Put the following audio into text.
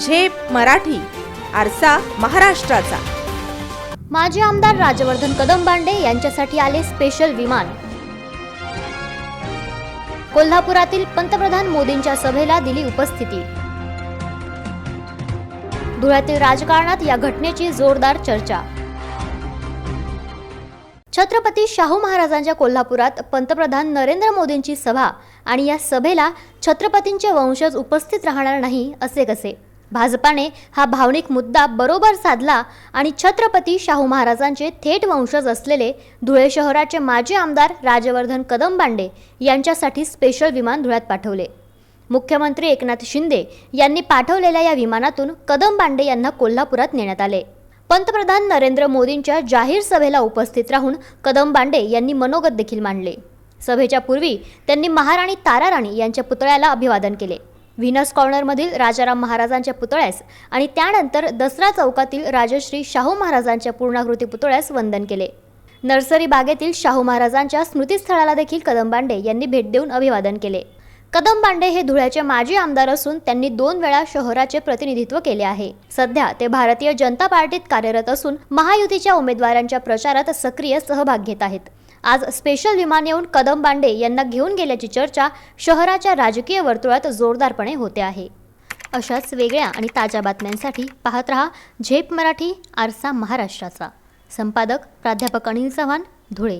झेप मराठी आरसा महाराष्ट्राचा. माजी आमदार राजवर्धन कदमबांडे यांच्यासाठी आले स्पेशल विमान. कोल्हापुरातील पंतप्रधान मोदींच्या सभेला दिली उपस्थिती. धुळ्यातील राजकारणात या घटनेची जोरदार चर्चा. छत्रपती शाहू महाराजांच्या कोल्हापुरात पंतप्रधान नरेंद्र मोदींची सभा आणि या सभेला छत्रपतींचे वंशज उपस्थित राहणार नाही असे कसे? भाजपाने हा भावनिक मुद्दा बरोबर साधला आणि छत्रपती शाहू महाराजांचे थेट वंशज असलेले धुळे शहराचे माजी आमदार राजवर्धन कदमबांडे यांच्यासाठी स्पेशल विमान धुळ्यात पाठवले. मुख्यमंत्री एकनाथ शिंदे यांनी पाठवलेल्या या विमानातून कदमबांडे यांना कोल्हापुरात नेण्यात आले. पंतप्रधान नरेंद्र मोदींच्या जाहीर सभेला उपस्थित राहून कदमबांडे यांनी मनोगत देखील मांडले. सभेच्या पूर्वी त्यांनी महाराणी ताराराणी यांच्या पुतळ्याला अभिवादन केले. व्हिनस कॉर्नरमधील राजाराम महाराजांच्या पुतळ्यास आणि त्यानंतर दसरा चौकातील राजश्री शाहू महाराजांच्या पूर्णाकृती पुतळ्यास वंदन केले. नर्सरी बागेतील शाहू महाराजांच्या स्मृतीस्थळाला देखील कदमबांडे यांनी भेट देऊन अभिवादन केले. कदमबांडे हे धुळ्याचे माजी आमदार असून त्यांनी दोन वेळा शहराचे प्रतिनिधित्व केले आहे. सध्या ते भारतीय जनता पार्टीत कार्यरत असून महायुतीच्या उमेदवारांच्या प्रचारात सक्रिय सहभाग घेत आहेत. आज स्पेशल विमान येऊन कदमबांडे यांना घेऊन गेल्याची चर्चा शहराच्या राजकीय वर्तुळात जोरदारपणे होते आहे. अशाच वेगळ्या आणि ताज्या बातम्यांसाठी पाहत रहा झेप मराठी आरसा महाराष्ट्राचा. संपादक प्राध्यापक अनिल चव्हाण धुळे.